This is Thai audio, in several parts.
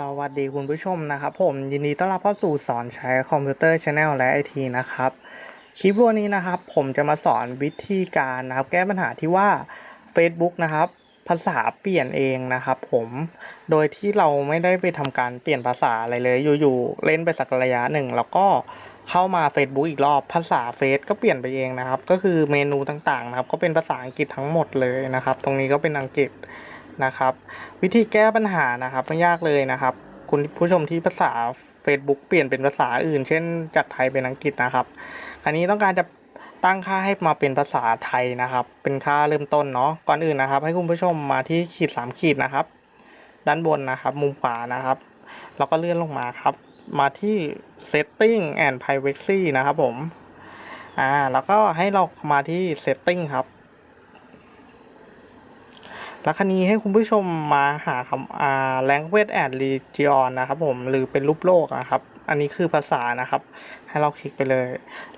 สวัสดีคุณผู้ชมนะครับผมยินดีต้อนรับเข้าสู่สอนใช้คอมพิวเตอร์ชาแนลและไอทีนะครับ คลิปวันนี้นะครับ ผมจะมาสอนวิธีการนะครับ แก้ปัญหาที่ว่า Facebook นะครับ ภาษาเปลี่ยนเองนะครับ ผมโดยที่เราไม่ได้ไปทำการเปลี่ยนภาษาอะไรเลย อยู่ๆเล่นไปสักระยะหนึ่ง แล้วก็เข้ามา Facebook อีกรอบภาษาเฟซก็เปลี่ยนไปเองนะครับ ก็คือเมนูต่างๆนะครับ ก็เป็นภาษาอังกฤษทั้งหมดเลยนะครับ ตรงนี้ก็เป็นอังกฤษ นะครับ วิธีแก้ปัญหานะครับไม่ยากเลยนะครับ คุณผู้ชมที่ภาษา Facebook เปลี่ยนเป็นภาษาอื่น เช่น จากไทยเป็นอังกฤษนะครับ อันนี้ต้องการจะตั้งค่าให้มาเป็นภาษาไทยนะครับ เป็นค่าเริ่มต้นเนาะก่อนอื่นนะครับ ให้คุณผู้ชมมาที่ขีดสามขีดนะครับ ด้านบนนะครับ มุมขวานะครับแล้วก็เลื่อนลงมาครับ มาที่ setting and privacy นะครับผมอ่าแล้วก็ให้เรามาที่ setting ครับ ล้วคันนี้ให้คุณผู้ชมมาหาคำอ่า language and region นะครับผมหรือเป็นรูปโลกนะครับ อันนี้คือภาษานะครับ ให้เราคลิกไปเลย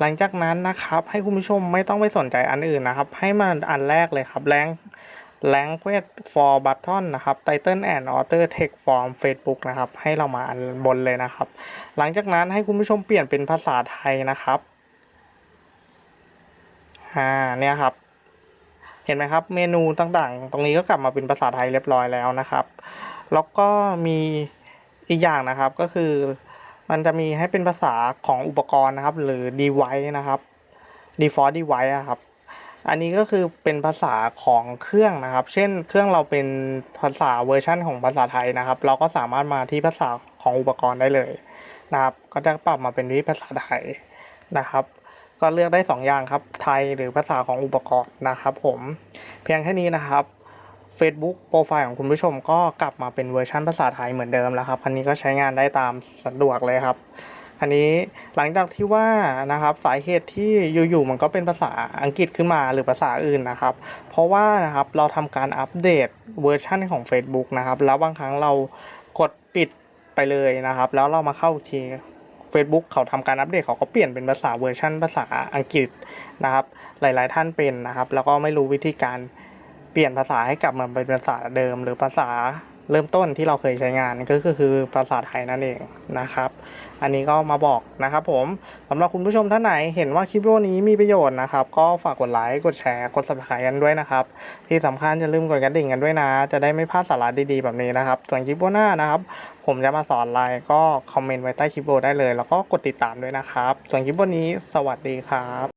หลังจากนั้นนะครับ ให้คุณผู้ชมไม่ต้องไปสนใจอันอื่นนะครับ ให้มันอันแรกเลยครับ lang language for button นะครับ title and author text form Facebook นะครับ ให้เรามาอันบนเลยนะครับ หลังจากนั้นให้คุณผู้ชมเปลี่ยนเป็นภาษาไทยนะครับอ่าเนี่ยครับ เห็นไหมครับ เมนูต่างๆ ตรงนี้ก็กลับมาเป็นภาษาไทยเรียบร้อยแล้วนะครับ แล้วก็มีอีกอย่างนะครับก็คือ มันจะมีให้เป็นภาษาของอุปกรณ์นะครับ หรือ device นะครับ default device อะครับอันนี้ก็คือเป็นภาษาของเครื่องนะครับ เช่น เครื่องเราเป็นภาษาเวอร์ชันของภาษาไทยนะครับ เราก็สามารถมาที่ภาษาของอุปกรณ์ได้เลยนะครับ ก็จะปรับมาเป็นที่ภาษาไทยนะครับ ก็เลือกได้ 2 อย่างครับ ไทยหรือภาษาของอุปกรณ์นะครับผม เพียงแค่นี้นะครับ Facebook โปรไฟล์ของคุณผู้ชมก็กลับมาเป็นเวอร์ชันภาษาไทยเหมือนเดิมแล้วครับ คันนี้ก็ใช้งานได้ตามสะดวกเลยครับคันนี้หลังจากที่ว่านะครับสาเหตุที่อยู่ๆมันก็เป็นภาษาอังกฤษขึ้นมาหรือภาษาอื่นนะครับ เพราะว่านะครับเราทำการอัปเดตเวอร์ชันของ Facebook นะครับ แล้วบางครั้งเรากดปิดไปเลยนะครับ แล้วเรามาเข้าที Facebook เขาทำการอัปเดตเขาก็เปลี่ยนเป็นภาษาเวอร์ชันภาษาอังกฤษนะครับ หลายๆท่านเป็นนะครับ แล้วก็ไม่รู้วิธีการเปลี่ยนภาษาให้กลับมาเป็นภาษาเดิม หรือภาษา เริ่มต้นที่เราเคยใช้งานก็คือภาษาไทยนั่นเองนะครับ อันนี้ก็มาบอกนะครับผมสำหรับคุณผู้ชมท่านไหนเห็นว่าคลิปวิดีโอนี้มีประโยชน์นะครับ ก็ฝากกดไลค์กดแชร์กด subscribe กันด้วยนะครับ ที่สำคัญอย่าลืมกดกระดิ่งกันด้วยนะ จะได้ไม่พลาดสาระดีๆแบบนี้นะครับ ส่วนคลิปวิดีโอหน้านะครับ ผมจะมาสอนอะไรก็คอมเมนต์ไว้ใต้คลิปวิดีโอได้เลย แล้วก็กดติดตามด้วยนะครับ ส่วนคลิปวันนี้สวัสดีครับ